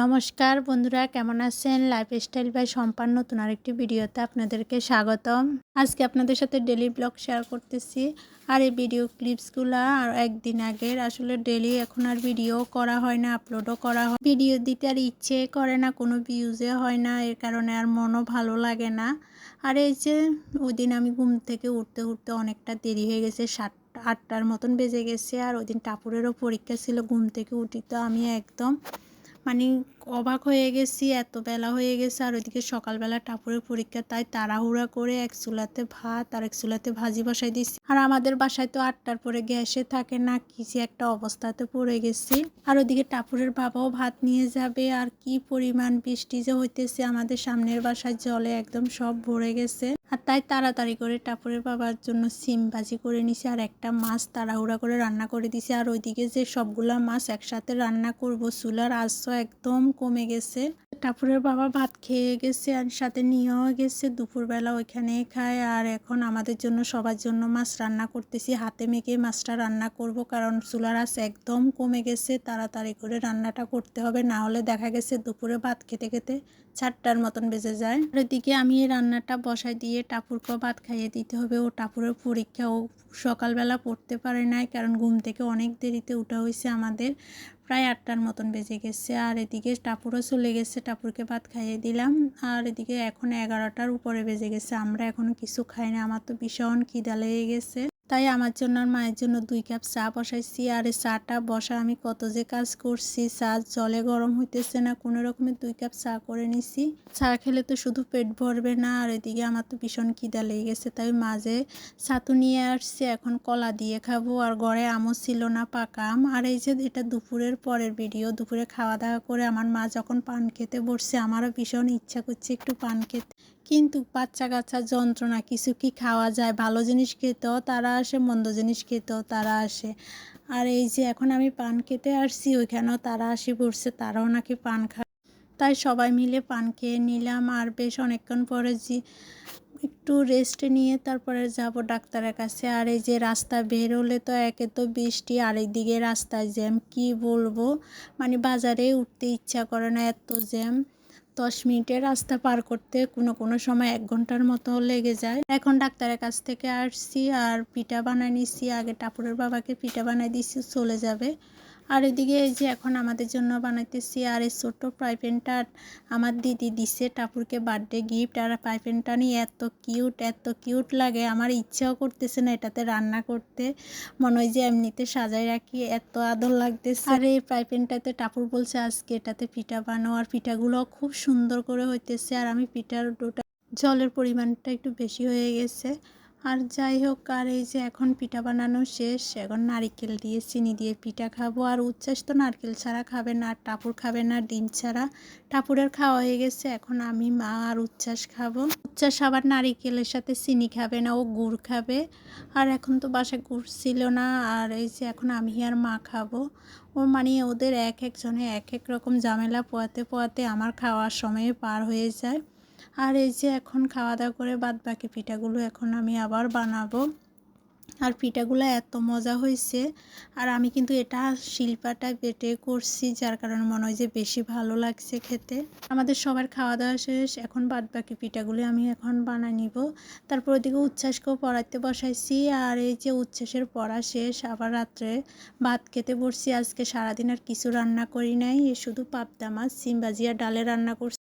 নমস্কার বন্ধুরা, কেমন আছেন? লাইফস্টাইল বাই সম্পান নতুন আরেকটি ভিডিওতে আপনাদেরকে স্বাগতম। আজকে আপনাদের সাথে ডেলি ব্লগ শেয়ার করতেছি। আর এই ভিডিও ক্লিপসগুলো আর একদিন আগের, আসলে ডেলি এখন আর ভিডিও করা হয় না আপলোডও করা হয়। ভিডিও দিতে আর ইচ্ছে করে না, কোনো ভিউজে হয় না, এর কারণে আর মনও ভালো লাগে না। আর এই যে ওই দিন আমি ঘুম থেকে উঠতে উঠতে অনেকটা দেরি হয়ে গেছে, সাত, আটটার মতন বেজে গেছে। আর ওই দিন টাপুরেরও পরীক্ষা ছিল, ঘুম থেকে উঠি তো আমি একদম মানে অবাক হয়ে গেছি, এত বেলা হয়ে গেছে আর ওইদিকে সকালবেলা টাপুরের পরীক্ষা, তাই তাড়াহুড়া করে এক চুলাতে ভাত আর এক চুলাতে ভাজি বসাই দিছি আর আমাদের বাসায় তো আটটার পরে গ্যাসে থাকে না কিছু একটা অবস্থাতে পড়ে গেছি। আর ওইদিকে টাপুরের বাবাও ভাত নিয়ে যাবে আর কি পরিমাণ বৃষ্টি যে হইতেছে আমাদের সামনের বাসায় জলে একদম সব ভরে গেছে। আর তাই তাড়াতাড়ি করে টাপুরের বাবার জন্য সিম ভাজি করে নিছি আর একটা মাছ তাড়াহুড়া করে রান্না করে দিছি। আর ওইদিকে যে সবগুলা মাছ একসাথে রান্না করব, চুলার আশ্র একদম কমে গেছে। টাপুরের বাবা ভাত খেয়ে গেছে আর সাথে নিয়েও গেছে। দুপুরবেলা ওইখানে খায়। আর এখন আমাদের জন্য, সবার জন্য মাছ রান্না করতেছি। হাতে মেখে মাছটা রান্না করব কারণ চুলার আঁচ একদম কমে গেছে। তাড়াতাড়ি করে রান্নাটা করতে হবে। না হলে দেখা গেছে দুপুরে ভাত খেতে খেতে চারটার মতন বেজে যায়। আর এদিকে আমি এই রান্নাটা বসাই দিয়ে টাপুরকেও ভাত খাইয়ে দিতে হবে। ও টাপুরের পরীক্ষা ও সকালবেলা পড়তে পারে নাই কারণ ঘুম থেকে অনেক দেরিতে উঠা হয়েছে আমাদের। প্রায় আটটার মতন বেজে গেছে। আর এদিকে টাপুরও চলে গেছে। টাপুরকে ভাত খাইয়ে দিলাম। আর এদিকে এখন এগারোটার উপরে বেজে গেছে। আমরা এখনও কিছু খাই না। আমার তো ভীষণ খিদা লেগে গেছে। তাই আমার জন্য আর মায়ের জন্য দুই কাপ চা বসাইছি। আর এই চাটা বসা আমি কত যে কাজ করছি, চা জলে গরম হইতেছে না, কোনো রকমের দুই কাপ চা করে নিছি। চা খেলে তো শুধু পেট ভরবে না, আর এদিকে আমার তো ভীষণ খিদা লেগে গেছে, তাই মাঝে ছাতু নিয়ে আসছি, এখন কলা দিয়ে খাব, আর ঘরে আমও ছিল না, পাকা আম। আর এই যে এটা দুপুরের পরের ভিডিও দুপুরে খাওয়া দাওয়া করে আমার মা যখন পান খেতে বসছে, আমারও ভীষণ ইচ্ছা করছে একটু পান খেতে। কিন্তু বাচ্চা কাচ্চা যন্ত্রণা, কিছু কি খাওয়া যায়, ভালো জিনিস খেতেও তারা আসে, মন্দ জিনিস খেতেও তারা আসে। আর এই যে এখন আমি পান খেতে আসছি, ওইখানেও তারা আসি পড়ছে তারাও নাকি পান খা, তাই সবাই মিলে পান খেয়ে নিলাম। আর বেশ অনেকক্ষণ পরে যে একটু রেস্ট নিয়ে তারপরে যাব ডাক্তারের কাছে। আর এই যে রাস্তা বের হলে তো একে তো বৃষ্টি, আর দিকে রাস্তায় জ্যাম, কি বলব? মানে বাজারে উঠতে ইচ্ছা করে না, এত জ্যাম। দশ মিনিটের রাস্তা পার করতে কোনো কোনো সময় এক ঘণ্টার মতো লেগে যায়। এখন ডাক্তারের কাছ থেকে আসছি আর পিঠা বানায় নিছি। আগে টাপুরের বাবাকে পিঠা বানাই দিছি, চলে যাবে। আর এদিকে এই যে এখন আমাদের জন্য বানাইতেছি আর এই ছোট্ট প্রাইপেনটা আমার দিদি দিছে টাপুরকে বার্থডে গিফট আর প্রাইপেনটা নিয়ে এত কিউট এত কিউট লাগে। আমার ইচ্ছাও করতেছে না এটাতে রান্না করতে। মনে হয় যে এমনিতে সাজাই রাখি, এত আদর লাগতেছে। আর এই প্রাইপেনটাতে টাপুর বলছে আজকে এটাতে পিঠা বানাও আর পিঠাগুলো খুব সুন্দর করে হইতেছে আর আমি পিঠার ডোটা জলের পরিমাণটা একটু বেশি হয়ে গেছে। আর যাই হোক, আর এই যে এখন পিঠা বানানো শেষ, এখন নারিকেল দিয়ে, চিনি দিয়ে পিঠা খাব। আর উচ্ছ্বাস তো নারকেল ছাড়া খাবে না, আর টাপুর খাবে না, ডিম ছাড়া। টাপুরের খাওয়া হয়ে গেছে, এখন আমি মা আর উচ্ছ্বাস খাব। উচ্ছ্বাস আবার নারিকেলের সাথে চিনি খাবে না, ও গুড় খাবে। আর এখন তো বাসায় গুড় ছিল না, আর এই যে এখন আমি আর মা খাব। ও মানে ওদের এক একজনে এক এক রকম ঝামেলা, পোয়াতে পোয়াতে আমার খাওয়ার সময়ে পার হয়ে যায়। আর এই যে এখন খাওয়া দাওয়া করে বাদ বাকি পিঠাগুলো এখন আমি আবার বানাবো। আর পিঠাগুলো এত মজা হয়েছে। আর আমি কিন্তু এটা শিল্পাটা বেটে করছি, যার কারণে মনে হয় যে বেশি ভালো লাগছে খেতে। আমাদের সবার খাওয়া দাওয়া শেষ, এখন বাদ বাকি পিঠাগুলো আমি এখন বানাই নিব। তারপর ওদিকে উচ্ছ্বাসকেও পড়াইতে বসাইছি। আর এই যে উচ্ছ্বাসের পড়া শেষ, আবার রাত্রে ভাত খেতে বসছি। আজকে সারাদিন আর কিছু রান্না করি নাই, শুধু পাবদা মাছ সিম ডালে রান্না করছি।